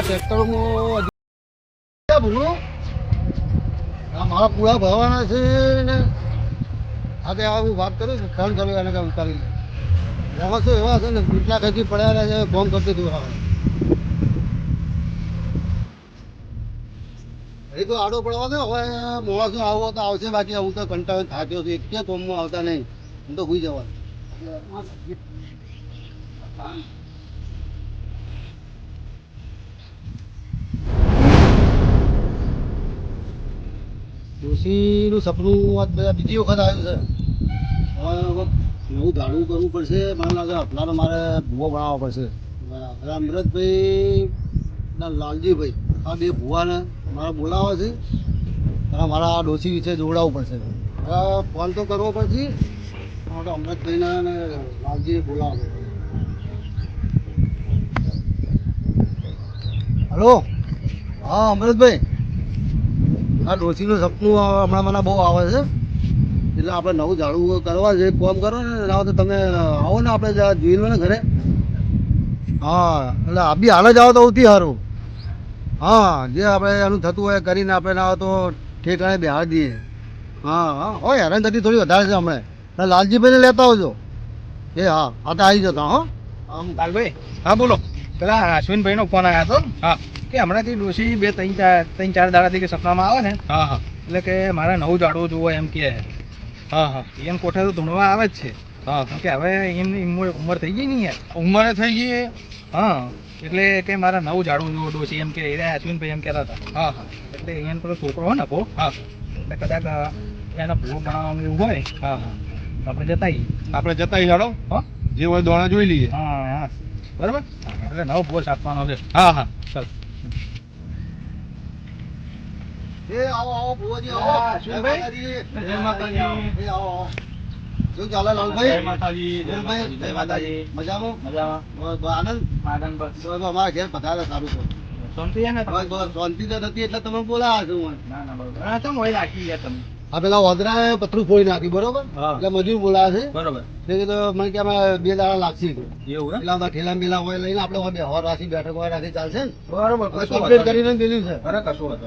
આ ટ્રેક્ટરમાં વાત કરું છું એવા ખેતી પડ્યા છે ફોન કરતી તું આવે એ તો આડો પડવા હવે મોણસો આવો તો આવશે બાકી હું તો કંટાળો થાક્યો છું એક કોમમાં આવતા નહીં હું. તો ભૂઈ જવાનું ડોશીનું સપનું આજ બધા બીજી વખત આવ્યું છે. નવું ધાડું કરવું પડશે મને લાગે અપનાનો મારે ભૂવો બનાવવો પડશે. બરાબર. અમૃતભાઈ ના લાલજીભાઈ આ બે ભૂવાને મારે બોલાવવા છે. અને મારા ડોશી વિશે જોડાવવું પડશે. ફોન તો કરવો પડશે મારે અમૃતભાઈને અને લાલજીએ બોલાવવા હલો? હા અમૃતભાઈ આ ડોશીનું સપનું હમણાં મને બહુ આવે છે. એટલે આપણે નવું ઝાડું કરવા છે કોમ કરો ને ના તો તમે આવો ને આપણે જોઈ લો ને ઘરે. હા એટલે આ બી હાલ જ આવો તો સૌથી સારું. હા જે આપણે એનું થતું હોય કરીને આપણે ના તો ઠેકાણે બિહાર દઈએ. હા હા. હોય હેરાન થતી થોડી વધારે છે હમણાં. લાલજીભાઈને લેતા આવજો. એ હા આ તો આવી જતા હો. લાલભાઈ. હા બોલો. પેલા અશ્વિનભાઈનો ફોન આવ્યો હતો. હા. કે હમણાંથી ડોશી બે ત્રણ ચાર ત્રણ ચાર દાડાથી કે સપનામાં આવે ને હા હા. એટલે કે મારે નવું ઝાડવું જોવો એમ કે હા હા. એમ કોઠા તો ધૂણવા આવે જ છે. હા કે હવે એમની ઉંમર થઈ ગઈ નહીં યાર. ઉંમરે થઈ ગઈ હા. એટલે કે મારા નવું જાડવું જોવો ડોશી એમ કે અશ્વિનભાઈ એમ કહેતા હતા. હા હા. એટલે એને પેલો છોકરો હોય ને પો હા. એટલે કદાચ એના ભૂલો બનાવવાનું એવું હોય હા હા. આપણે જતા આપણે જતા જાડો હા? જે હોય દોણા જોઈ લઈએ. હા હા. બરાબર? એટલે નવો પોસ્ટ આપવાનો છે. હા હા. ચાલ. એ આવો આવો ભુવાજી આવો. હા, અશ્વિનભાઈ. જય માતાજી. એ આવો શું ચાલે લાલભાઈ જય માતાજી જયભાઈ, જય માતાજી. મજામાં? મજામાં. આનંદ? આનંદ બસ. અમારા ઘેર પધારે સારું છે. શાંતિ શાંતિ તો નથી એટલે તમે બોલાવા છો ના ના બરોબર હા ચમ હોય રાખી ગયા તમે? આ પેલા ઓદરા પતરું ફોડી નાખ્યું બરોબર? એટલે મજૂર બોલાવે છે. બરોબર. તે મને કે અમે બે દાડા લાગશે. એવું બધા ઠેલા મેલા હોય લઈને આપણે બે હોર રાખી બેઠક હોય રાખી ચાલશે ને. બરોબર કરીને દીધું છે.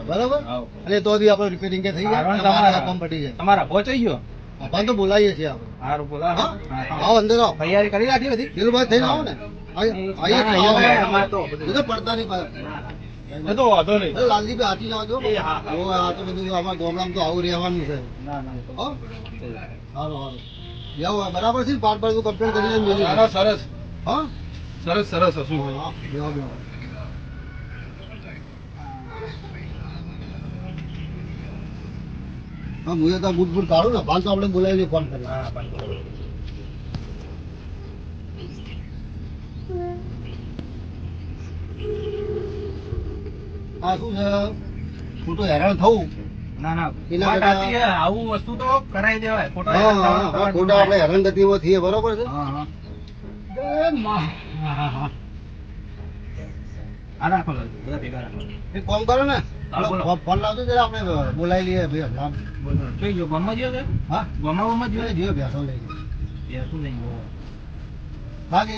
બરોબર? અને તો બી આપણે રિપેરિંગ કે થઈ ગયા. તમારા- કામ પટી જાય. તમારા પહોંચાઈ ગયો? આપણે તો બોલાવીએ છીએ આપણે. સારું આવો અંદર આવો. તૈયારી કરી રાખી બધી? દિલભાઈ થઈને આવો ને. તો. પડતા નહીં. એ તો વાંધો નહીં. લાલજીભાઈ હાથી લાવજો આ તો બધું આમાં ગામડામાં તો આવું રહેવાનું છે. ના ના. હો? હારું, હારું. બરાબર છે? પાટ બાજુ કમ્પ્લેન કરીને સરસ. હા? સરસ સરસ હશું હા, બેહો, બેહો. હા હું તો બૂટ બૂટ કાઢું ને ભાલ તો આપણે બોલાવી ફોન કરી. હા બરોબર આ શું છે હું તો હેરાન થઉં. ના ના. એના કરતા- આવું વસ્તુ તો કરાઈ દેવાય. ખોટો ખોટા આપણે હેરાનગતિમાં થઈએ બરોબર છે? કામ કરો ફોન- ફોન લાવજો જરા આપણે બોલાવી લઈએ ભાઈ હમણાં. બોલો. ગયો ગામમાં ગયો છે? હા. ગામમાં ગામમાં જ ગયો જોઈએ લઈ ગયો. બાકી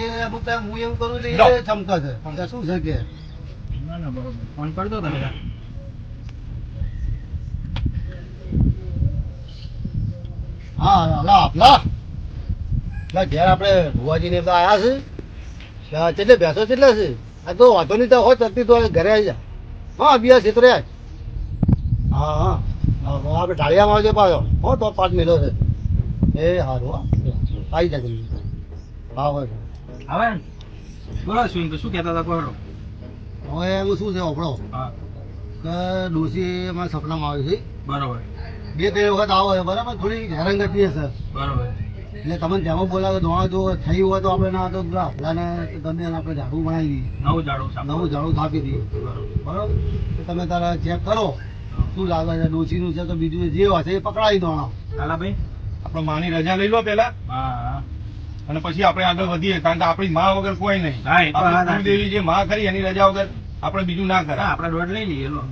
હું એવું કરું છું લો. એ છે. શું છે કે ના ના બરોબર. ફોન કરતો તમે હા લા આપલા લા ઘેર આપણે ભુવાજીને બધા આવ્યા છે. કેટલે બેસો કેટલે છે? આ તો વાંધો નહીં તો હોય તો ઘરે આવી જા. હા બીજા ક્ષેત્રે હા હા. આપણે ઢાળિયામાં આવજો પાછો. હો તો પાંચ મિલો છે. એ સારું આવી જા જલ્દી હા હોય. બોલો શું શું કહેતા હતા? કહો હવે એમાં શું છે આપણો કે ડોસી એમાં સપનામાં આવ્યું છે. બરાબર. બે ત્રણ વખત આવો છે બરાબર? થોડી હેરાનગતિ છે હશે. બરાબર. એટલે તમે જેમાં બોલાવે દોણા જો થયું હોય તો આપણે ના તો આપણાને ગમે આપણે ઝાડુ બનાવી દઈએ. નવું ઝાડુ નવું ઝાડુ થાપી દઈએ. બરાબર. તમે તારા ચેક કરો. શું લાગે છે ડોસીનું છે તો બીજું જે હશે એ પકડાવી દો ભાઈ? આપણે માની રજા લઈ લો પેલા હા. અને પછી આપણે આગળ વધીએ કારણ કે આપણી માં વગર કોઈ નહીં. કુળદેવી જે માં ખરી એની રજા વગર. આપણે બીજું ના કરાય. આપણે દોઢ લઈ લઈએ લો.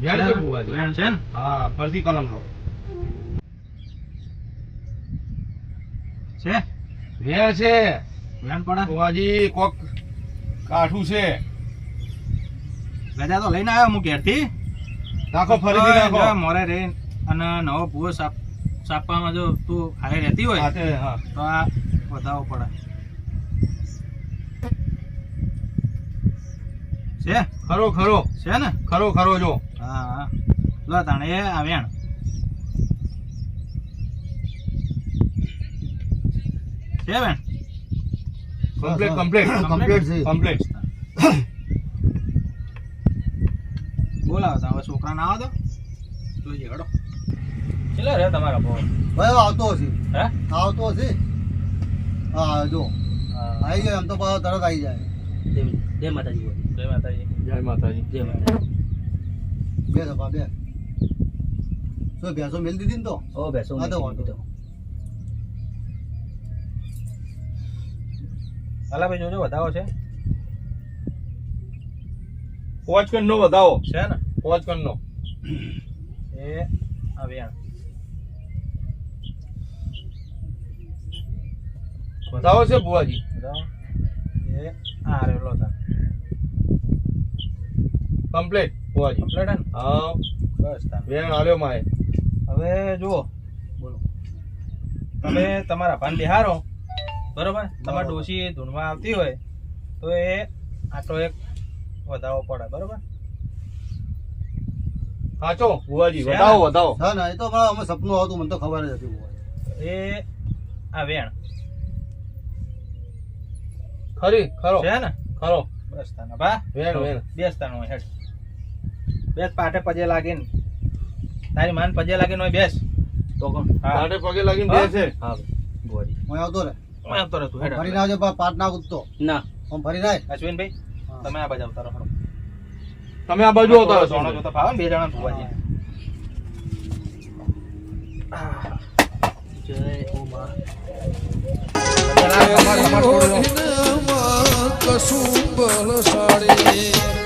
ધ્યાન છે બુવાજી? છે હા ફરતી કલમ નો છે? વેર છે. વેણ પડે? ભુવાજી કોક કાઠું છે. ગજા તો લઈને આવ્યો હું ઘેરથી. નાખો ફરીથી નાખો. મોરે રે અને નવો ભૂવો સાપ સાપવામાં જો તું હારે રહેતી હોય હા, તો આ વધાવો પડે. છે? ખરો ખરો. છે ને? ખરો ખરો જો. હા. હા લો તાણે એ આ વેણ. છે વેણ? કમ્પ્લીટ કમ્પ્લીટ કમ્પ્લીટ છે કમ્પ્લીટ બોલાવો હવે છોકરા ના આવે તો. જોઈએ હડો. કેટલા રે તમારા ભાવ ભાઈ આવતો હશે. હે? આવતો હશે? હા જો. આવી જાય આમ તો તરત આવી જાય. જય માતાજી જય માતાજી. જય માતાજી. જય માતાજી. બે દફા બે. તો ભેંસો મેલ દીધી ને તો? ઓ બેસો હા તો વાંધો. નહીં. અલા ભાઈ જોજો વધાવો છે. પોચ કણ નો વધાવો. છે ને? પોચ કણ નો એ આવ્યા વેણ વધાવો છે ભુવાજી. વધાવો. એ આ રેલો તા કમ્પ્લીટ ભુવાજી કમ્પ્લીટ હા બસ બેન વેણ આલ્યો માય. હવે જુઓ. બોલો. તમે તમારા ભાન બિહારો બરોબર? તમારે ડોશી ધૂણમાં આવતી હોય તો એ આટલો એક વધાવો પડે. બરોબર? સાચો ભુવાજી છે વધાવો વધાવો. હા ને એ તો પણ અમે સપનું આવતું મને તો ખબર જ હતી. એ આ વેણ. ખરી ખરો. છે ને? ખરો. બસ તાના ભા. વેણ વેણ. બેસ તાનું હેડ. બેસ પાટે પજે લાગીને. તારી માન પજે લાગીને હોય બેસ. તો કોણ? પાટે પગે લાગીને બેસ. છે હા ભુવાજી હું આવતો રે હું આવતો રે તું હેડ ફરી ના આવજે પા- પાટ ના ઉતતો ના. હું ફરી નાય અશ્વિનભાઈ તમે આ બાજુ આવતા રહો. તમે આ બાજુ આવતા રહો હશો જોતો ફાવે બે જણા ભુવાજી જય ઓ માં હેડ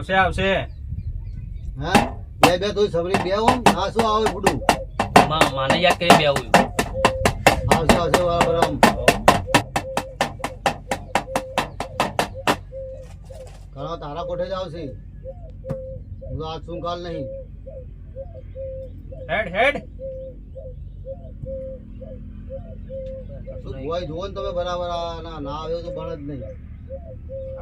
આવશે આવશે. હા બે બે તો સબરી બે ઓમ આ શું આવે ફૂડું આવશે આવશે બરાબર. આમ કરો તારા કોઠે જ આવશે. હું આજ શું કાલ નહીં. હેડ હેડ. શું ભુવાઈ જુઓ ને તમે બરાબર ના ના આવ્યો તો બળ જ નહીં.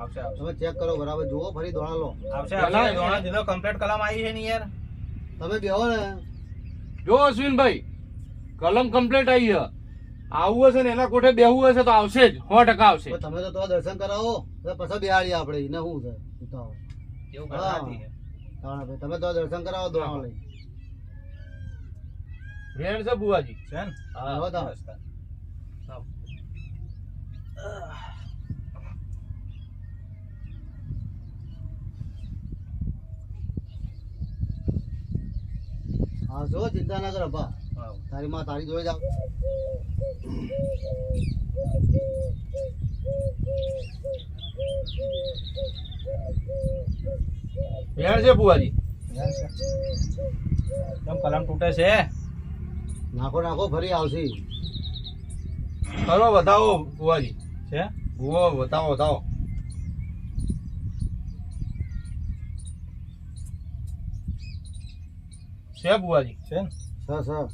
આવશે તમે ચેક કરો બરાબર. જુઓ ફરી દોડા લો આવશે. આવશે દોણા કમ્પ્લીટ કલામ આવી છે ને યાર. તમે બેહો ને. જો અશ્વિનભાઈ કલમ કમ્પ્લીટ આવી છે. આવવું હશે ને એના કોઠે બેહવું હશે તો આવશે જ. સો ટકા આવશે. તમે તો તો દર્શન કરાવો. પછી બિહાડી આપણે. એને શું છે? હા. તમે તો દર્શન કરાવો દોડા લઈ. વેણ છે બુવાજી છે ને? આવો તાણ. બસ તાણ. હા જો ચિંતા ના કર અભા. તારી માં તારી જોઈ જાવ વેણ છે બુવાજી એકદમ કલમ તૂટે છે? નાખો નાખો ફરી આવશે. કરો બતાવો બુવાજી છે? ભૂવો બતાવો બતાવો છે બુવાજી છે ને સર સર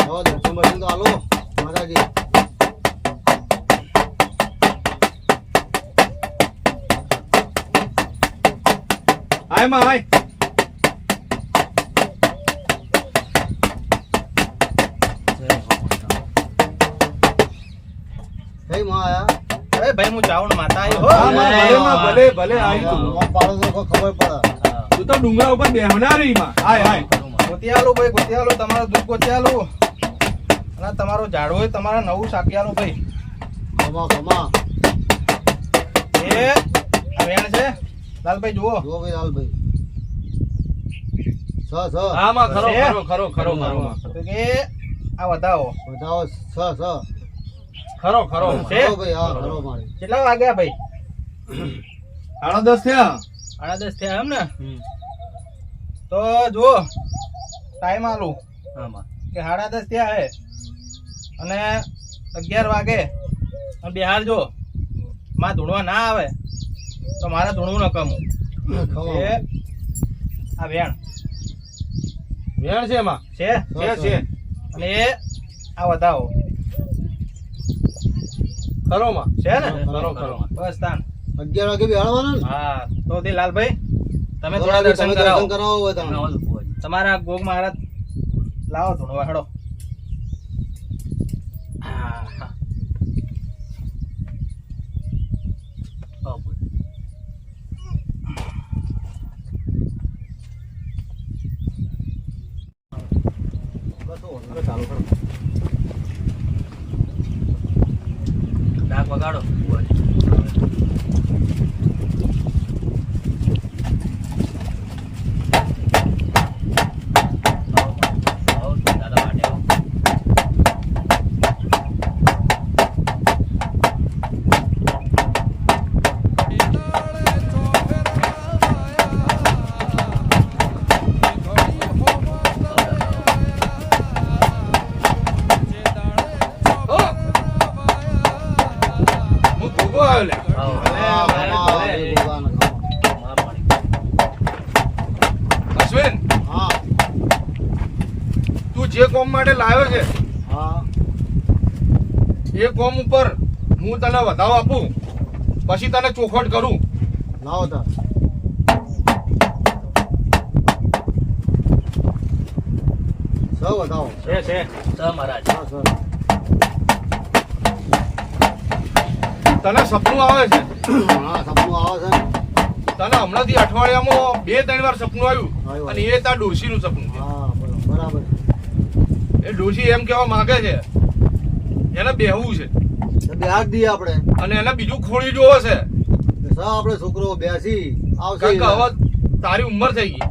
હવે દર્શન બર્શન તો આલો માતાજી હાયમાં હાય કઈ માં આયા અરે ભાઈ હું ચાવણ માતા હો ભલે માં, ભલે ભલે આવી તું. પાડો તો ખબર પડે. તું તો ડુંગરા ઉપર બેહનારી માં હાય હાય. ખરું માં. ગોતી આલું ભાઈ ગોતિયાલો. તમારો દૂધ ગોતિયાલો. અને તમારો ઝાડવું એ તમારા નવું સાકી ભાઈ. કમા કમા એ આ વેણ છે. લાલભાઈ જુઓ. જુઓ ભાઈ લાલભાઈ. છ છ. હા માં ખરો? ખરો ખરો ખરો ખરો તો કે આ વધાવો. વધાવો છ છ. ખરો ખરો. છે? ખરો ભાઈ હા ખરો મારી. કેટલા વાગ્યા ભાઈ? સાડા દસ થયા. સાડા દસ થયા એમ ને? તો જુઓ ટાઈમ આલું. હા કે સાડા દસ થયા હે. અને અગિયાર વાગે. બિહાર જો માં ધૂણવા ના આવે તો મારે ધૂણવું ન કમું. એ આ વેણ. વેણ છે એમાં? છે? છે છે. અને એ આ વધાવો. ખરો માં છે ને? ખરો ખરો બસ તાન અગિયાર વાગે બેહાડવાના ને? હા તો તે લાલભાઈ તમે થોડા દર્શન કરાવો. તમારા ગોગ મહારાજ લાવો થોડો હેડો અશ્વિન હા તું જે કોમ માટે લાવ્યો છે હા એ કોમ ઉપર હું તને વધાવ આપું પછી તને ચોખવટ કરું. લાવો તાર સૌ વધાવો છે છે. સર મહારાજ હા સર તને સપનું આવે છે? હા સપનું આવે છે તને હમણાંથી અઠવાડિયામાં બે ત્રણ વાર સપનું આવ્યું. અને એ તાર ડોશીનું સપનું છે. હા બરાબર. એ ડોશી એમ કહેવા માંગે છે એને બેહવું છે. બેહાડ દઈએ આપણે. અને એને બીજું ખોળી જોવો છે. આપણે છોકરો બેસી આવશે હવે તારી ઉંમર થઈ ગઈ.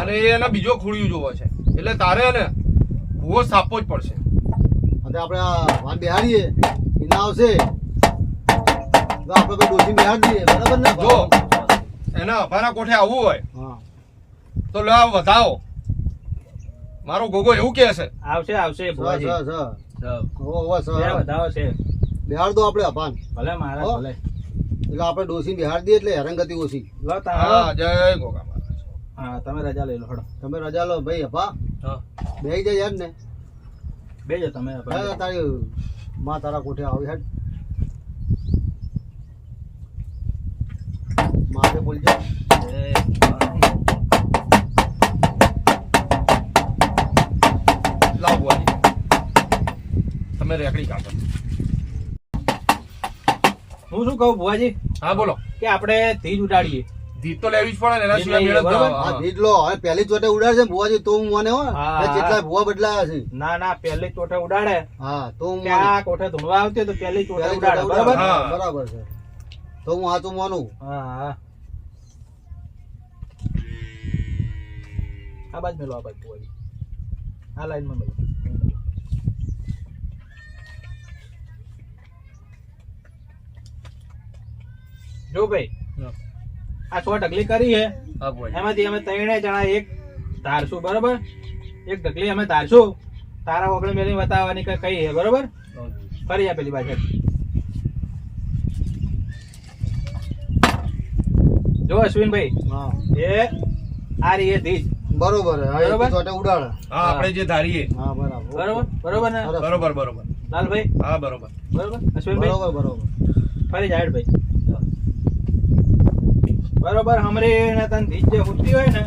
અને એને બીજો ખોળિયું જોવો છે. એટલે તારે એને ભૂવો સાપો જ પડશે. અને આપણે આ વાત બેહાડીએ એને આવશે. તો આપણે ડોસી બિહાર દઈએ બરાબર ને? જો એને અભાના કોઠે આવવું હોય હા. તો લો વધાવો. મારો ગોગો એવું કહે છે. આવશે આવશે ભુવાજી. Sir sir. વધાવો છે. બિહાર દો આપણે અભાન. ભલે હો. ભલે. એટલે આપણે ડોસી બિહાર દઈએ એટલે હેરાનગતિ ઓછી લો હા જય ગોગા હા તમે રજા લઈ લો હડો તમે રજા લો ભાઈ અપા બેહી જાય યાર ને. બેજો તમે તારી માં તારા કોઠે આવી હેડ. મારે બોલજે લાવ બુઆજી તમે રેકડી કાઢો. હું શું કહું ભુવાજી? હા બોલો. કે આપણે ધીજ ઉડાડીએ. ધીત તો લેવી જ પડે ને એના સિવાય મેળ જ બરાબર? ના આ આવે. ભીડ લો હવે પહેલી ચોટે ઉડાડશે ને ભુવાજી તો હું મને હો. જેટલા ભુવા બદલાયા છે. ના ના પહેલી ચોટે ઉડાડે. હા તો હું આ કોઠે ધોવા આવતી તો પહેલી ચોટે ઉડાડે બરાબર? ઉડાડે. બરાબર છે. તો હું હાચું માનું. હા હા. આ બાજુ મેલો આ બાજુ ભુવાજી આ લાઈનમાં મેલો જો ભાઈ આ સો ઢગલી કરી હે એમાંથી અમે ત્રણે જણા એક ધારશું બરોબર? એક ઢગલી અમે ધારશું. તારા વગડે મેલી બતાવવાની કઈ છે બરોબર? ફરી પેલી પાછળ જો અશ્વિનભાઈ હા. એ આ રહી ધીજ. બરોબર બરોબર? ઉડાડે. હા આપણે જે ધારીએ. હા બરાબર. બરોબર? બરોબર ને? બરોબર બરોબર. લાલભાઈ? હા બરોબર. બરોબર? અશ્વિનભાઈ? બરોબર બરોબર. ફરી જાહેર બરોબર હમરે ને તન ધીજ જે ઉઠતી હોય ને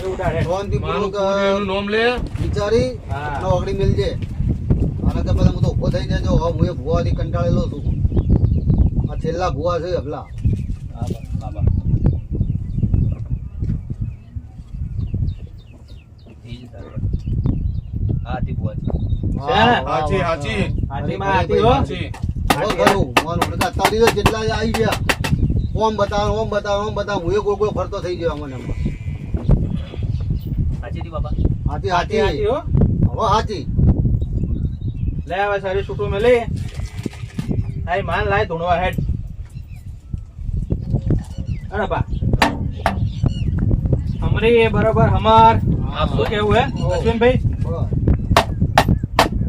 એ ઉડાડે. મારું શાંતિપૂર્વક કુળદેવનું નામ લે. વિચારી હા. અને ઓગળી અને આના કરતા હું તો ઊભો થઈ જજો હવે હું એ ભુવાથી કંટાળેલો છું. આ છેલ્લા ભુવા છે હપલા હા બા- હા બા. હાથી હાથી. હાથી. હાથીમાં ભાઈ, હાથી. હો. જેટલા આવી ગયા. ઓમ બતાવ ઓમ બતાવ ઓમ બતાવ. હું ગોળ ગોળ ફરતો થઈ ગયો મને હાથી બાપા. હાથી હાથી હાથી. હાથી હો. હવે હાથી. લે હવે સારી છૂટો મેલે. તારી માન લાય ધૂણવા હેડ. અરે બા. હમરી બરોબર હમાર. આપ શું કેવું હે. અશ્વિનભાઈ.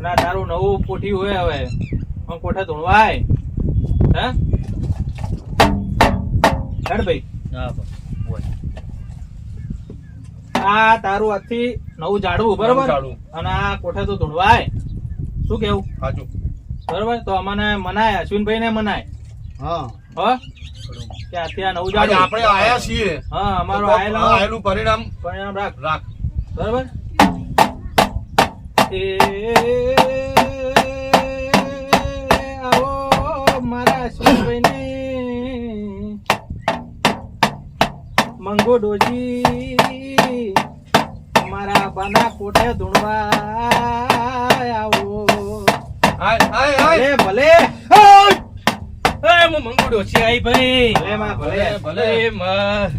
ના તારું નવું કોઠી હોય હવે. હું કોઠે ધૂણવાય? હે? હેડ ભાઈ. આ તારું આથી નવું ઝાડવું બરોબર? અને આ કોઠે તો ધૂણવાય. શું કેવું? સાચું. બરોબર? તો અમને મનાય અશ્વિનભાઈ ને મનાય. હા. હો? કે આથી આ નવું ઝાડવું. આપણે આયા છીએ. હા અમારું આયેલું પરિણામ પરિણામ રાખ. રાખ. બરોબર? એ આવો મારા અશ્વિનભાઈને મંગો ડોજી મારા બાના કોઠે ધૂણવા આવો ભલે ભલે મંગુ ડોસી આઈ ભાઈ ભલે માં ભલે ભલે. માં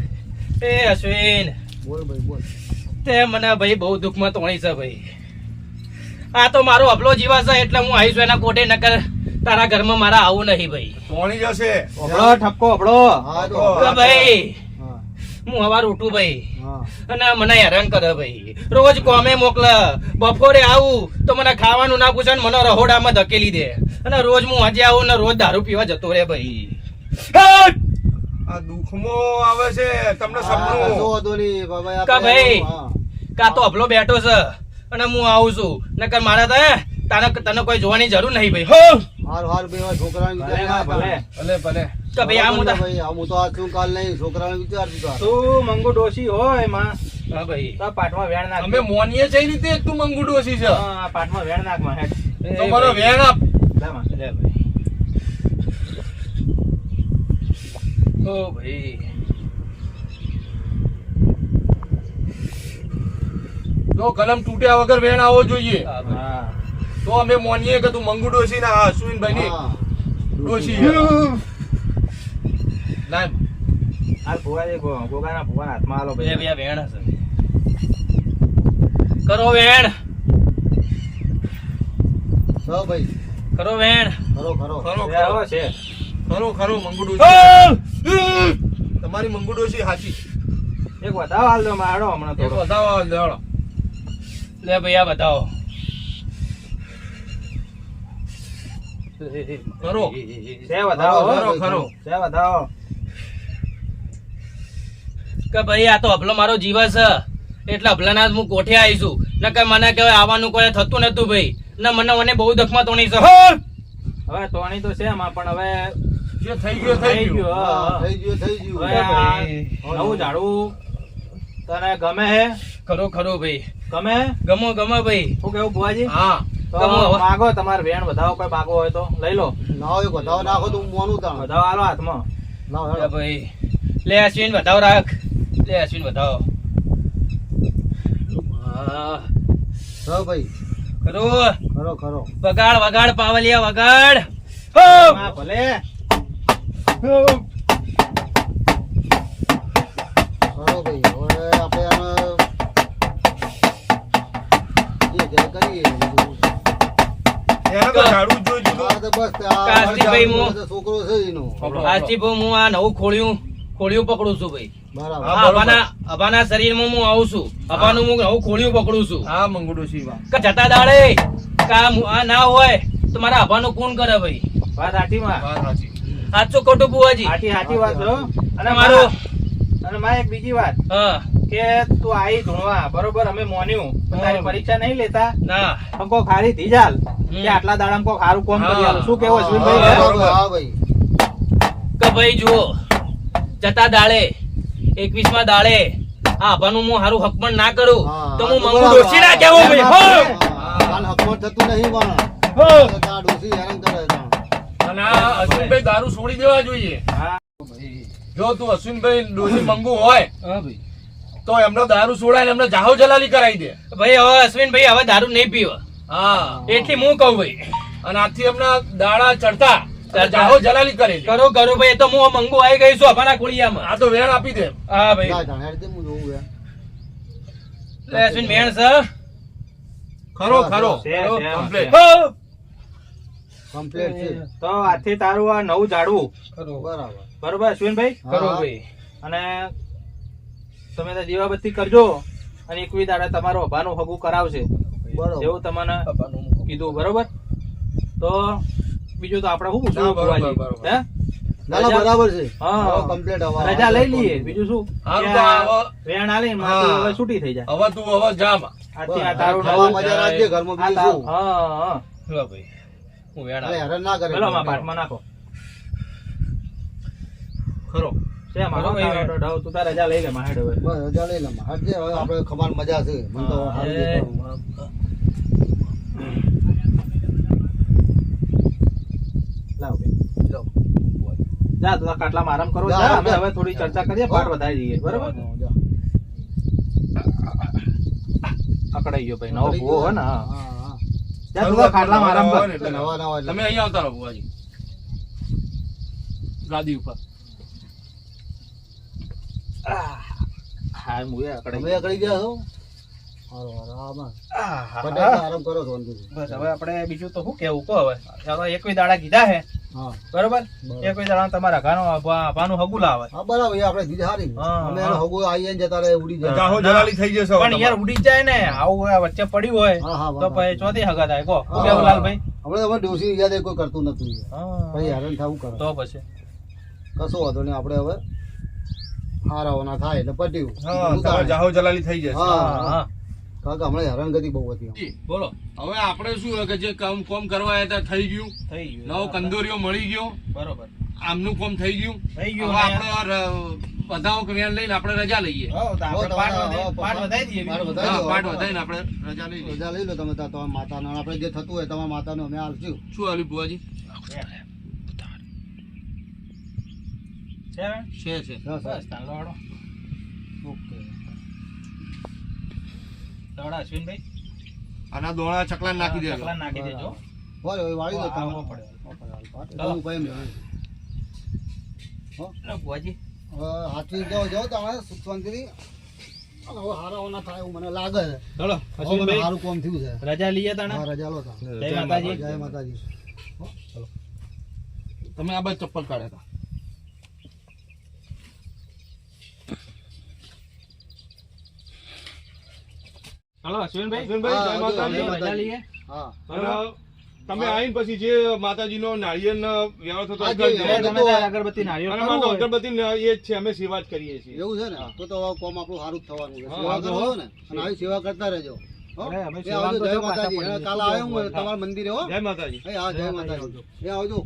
એ અશ્વિન બોલ ભાઈ બોલ તે મને ભાઈ બહુ દુઃખમાં તોણી છે ભાઈ આ તો મારો અબલો જીવા છે એટલે હું આવીશું એના કોટે નકર તારા ઘરમાં મારા આવું નહીં ભાઈ. તોણી જશે? અબળો ઠપકો અબળો. ભાઈ હું. હવાર ઉઠું ભાઈ. અને મને હેરાન કરે ભાઈ. રોજ કોમે મોકલે બપોરે આવું તો મને ખાવાનું ના પૂછે મને રહોડામાં ધકેલી દે. અને રોજ હું આજે આવું ને રોજ દારૂ પીવા જતો રે ભાઈ. આ દુઃખમાં આવે છે તમને સપનું. કા ભાઈ? કા તો અબલો બેઠો છે. અને હું આવું છું. નકર મારા તો હે, તને તને કોઈ જોવાની જરૂર નહીં ભાઈ. હો! હારું, હાર ભાઈ છોકરાને ભલે વિચાર ભલે. ભલે ભલે. કે ભાઈ આ હું તો- ભાઈ, હું તો આજ છું, કાલ નહીં, છોકરાને વિચારશું તાર. તું મંગુ ડોશી હોયમાં. હા ભાઈ. તો પાટમાં વેણ નાખ. અમે મોનીએ છે એ રીતે તું મંગુ ડોસી છે. હા, આ પાટમાં વેણ નાખમાં હેડ. તો મારો વેણ આપ. લે માં. લે ભાઈ. ઓ ભાઈ. જો કલમ તૂટ્યા વગર વેણ આવવો જોઈએ. હા તો અમે મોનીએ કે તું મંગુ ડોસી ના આ અશ્વિનભાઈ ની હા. ડોશી. લાય. હાલ ભુવાજી ગો- ગોગાના ભુવાના હાથમાં આલો બે ભાઈ. બે વેણ હશે. કરો વેણ. હા ભાઈ, કરો વેણ. ખરો, ખરો. ખરો એ છે. ખરો ખરો મંગુડો ડોસી તમારી મંગુડો સાચી હાચી. એક વધાવ હાલ દો મારો હમણાં એક થોડો. હાલ લેવડો લે ભાઈ આ બતાવો. ખરો ખરો કે ભાઈ આ તો અભલો મારો જીવ છે. એટલે અભલાના હું કોઠે આવીશું નકર મને કહેવાય આવવાનું કોઈ થતું નતું ભાઈ. ના મને મને બહુ દખમાં તોણી છે. હવે તોણી તો છે એમાં પણ હવે થઈ ગયો થઈ ગયો. થઈ ગયું, થઈ ગયું. નવું તને ગમે હે? ખરો ખરો ભાઈ. ગમે? ગમો ગમો ભાઈ. શું કેવું બુવાજી હા તો માગો તમારે વેણ વધાવો કોઈ માગો હોય તો. લઈ લો. ના એક વધાવો નાખો તો હું મોનું તાણ. વધાવો આલો હાથમાં. ના ભાઈ. લે અશ્વિન બતાવો રાખ. લે અશ્વિન હા, હા ભાઈ, ખરો. ખરો, ખરો. વગાડ વગાડ પાવલિયા વગાડ. હા, ભલે. તો બસ આ હું- છોકરો છે એનો. આજથી હું આ નવું ખોળ્યું ખોળ્યું પકડું છું ભાઈ. બરાબર. હા, આ બરોબર. અભાના અભાના શરીરમાં હું આવું છું. અભાનું હું નવું ખોળ્યું પકડું છું. હા મંગુ ડોસી જતા દાડે કા આ ના હોય તો મારા અભાનું કોણ કરે ભાઈ? વાત હાથીમાં વાત સાચું. ખોટું બુવાજી વાત અને મારું અને માં એક બીજી વાત. હા. કે તું આઈ ધૂણવા બરોબર અમે મોન્યું. તારી પરીક્ષા નહીં લેતા? ના. અંકો ખારી થઈ જાલ. કે આટલા દાડામાં કોક ખારું કોમ કરી હા. આલો? શું કેવો અશ્વિનભાઈ. કે ભાઈ જુઓ. જતા દાડે એકવીસમાં દાડે હા અભાનું હું હારું હક પણ ના કરું તો હું મંગુ ડોસી ના કેવો ભાઈ. હો! હાલ કાલ હકમત થતું નહીં પણ. હો! ડોસી હેરાન કરે. અને અશ્વિનભાઈ દારૂ છોડી દેવા જોઈએ. હા જો તું અશ્વિનભાઈ ડોસી મંગુ હોય હા ભાઈ. તો એમનો દારૂ છોડાય એમને જાહો જલાલી કરાવી દે. ભાઈ હવે અશ્વિનભાઈ હવે દારૂ નહીં પીવો. હા. એટલી હું કહું ભાઈ. અને આથી એમના દાડા ચડતા. જાહો જલાલી કરે કરો કરો ભાઈ તો હું મંગુ આવી ગઈ છું અમારા કુળિયામાં. આ તો વેણ આપી દે. હા ભાઈ. અશ્વિન વેણ સર ખરો ખરો. છે, કમ્પ્લેટ છે. તો આથી તારું આ નવું ઝાડવું. બરાબર. બરોબર અશ્વિનભાઈ? કરો ભાઈ. અને તમે તો દીવાબત્તી કરજો અને એકવી દાડા તમારો અભાનું હગું કરાવશે. બરોબર. એવું તમને કીધું બરોબર? તો બીજું તો આપણે શું પૂછવું હે ના ના, રજા- બરાબર છે. હા. હવે રજા લઈ લઈએ. બીજું શું? હારું કે તો આ હવે- વેણ આલી. હવે છૂટી થઈ જાય. હવે તું હવે જા આ તારું મજા રાખજે ઘરમાં બીજું શું? હા હા ભાઈ. હું વેણ અરે, હેરાન ના કરે પેલો માં પાઠમાં નાખો. ખરો. છે મારો બરોબર, એ તારો ઢવ, તું તાર રજા લઈ લે માહેડ હવે. બસ રજા લઈ લઉં હટજે હવે આપણે ખમાન મજા છે. મને તો હા, સારું એ. દેખાણું. લાવ. જા તું તાર ખાટલામાં આરામ કરો. જા, જા અમે હવે થોડી ચર્ચા કરીએ પાઠ વધારી દઈએ. બરાબર. અકડાઈ ગયો ભાઈ નવો ભૂવો હોય ને હા. હા, હા. જા તું તાર ખાટલામાં આરામ કર. નવા નવા તમે અહીંયા આવતા રહો બુવાજી ગાદી ઉપર. હા હું અકડાઈ તમે અકળી ગયા છો હારું, હારું, આમાં. આહા. પટેલ આરામ કરો બસ હવે આપણે બીજું તો શું કેવું? કહો હવે. ચાલો એકવી દાડા કીધા હે. બરોબર? બરાબર. દાડા તમારા ઘાનો ભાનું હગું લાવે. હા બરાબર આપણે જીત હારી. અમે એનો હગો આવીએ જતા રહે ઉડી જાય. જાહો જલાલી થઈ જશે પણ યાર ઉડી જાય ને. આવું વચ્ચે પડ્યું હોય હા હા તો પછી ચોથી હગા થાય. કહો કેવું લાલભાઈ? આપણે હવે ડોસી યાદ કોઈ કરતું નથી. પછી હેરાન થવું કરે. તો પછી. કશો વાંધો નહીં આપણે હવે હારાઓના થાય એટલે પટ્યું હા જાહો જલાલી થઈ જશે. હા હા હા. હમણાં હેરાનગતિ બહુ હતી બોલો. હવે આપણે શું કે જે કામ કોમ કરવા હતા થઈ ગયું. થઈ ગયું નવો કંદોરીઓ મળી ગયો. બરોબર. આમનું કોમ થઈ ગયું. થઈ ગયું? આપણે બધાઓ વેણ લઈને આપણે રજા લઈએ. હો, તો આપણે હો, પાઠ વધારીને આપણે રજા લઈ રજા લઈ લો તમે તમારા માતાનો આપણે જે થતું હોય તમારા માતાનો અમે આલશું શું? હાલ્યું બુવાજી છે? છે હા. બસ તાન લોડો. ઓકે. લોડા અશ્વિનભાઈ? આના દોણા ચકલા નાખી દેજો. ચકલા નાખી દેજો. હોય વાળી દો થયું પડે. રજા હું ભાઈ મેળવું. લો, બુઆજી. હવે હાથવી જાઓ જાઓ તમે આ બધા ચપ્પલ કાઢ્યા થાય એવું મને લાગે છે ચલો, હવે મને અશ્વિનભાઈ, સારું કામ થયું છે રજા લઈએ તાણે હા રજા લો તમે. જય માતાજી. જય માતાજી તમે આ બાજુ ચપ્પલ કાઢ્યા હતા હાલો અશ્વિનભાઈ. અશ્વિનભાઈ, જય માતાજી. હા. તમે આવીને પછી જે માતાજીનો નાળિયેરનો વ્યવહાર થતો અગરબત્તી નાળિયેર. અગરબત્તી એ જ છે અમે સેવા જ કરીએ છીએ. એવું છે ને? તો તો કોમ આપણું સારું જ થવાનું છે. સેવા કરો ને. અને આવી સેવા કરતા રહેજો. હો? અરે, અમે એ સેવા આવજો તો જય માતાજી. કાલ આવ્યો હું તમારા મંદિરે હો. જય માતાજી. હા જય માતાજી. એ આવજો.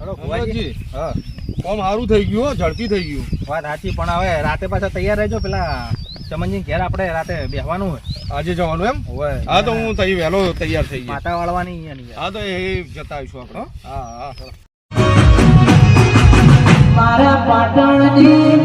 હલો બુઆજી. હા. કોમ સારું થઈ ગયું ઝડપી થઈ ગયું. વાત સાચી પણ હવે રાતે પાછા તૈયાર રહેજો પેલા ચમનજી ઘેર આપણે રાતે બેહવાનું હોય. આજે જવાનું એમ? હોય હા તો હું તઈ વહેલો તૈયાર થઈ ગયો. માતા વાળવાની હા તો એ જતા આવીશું આપણે હો? હા હા મારા પાટણની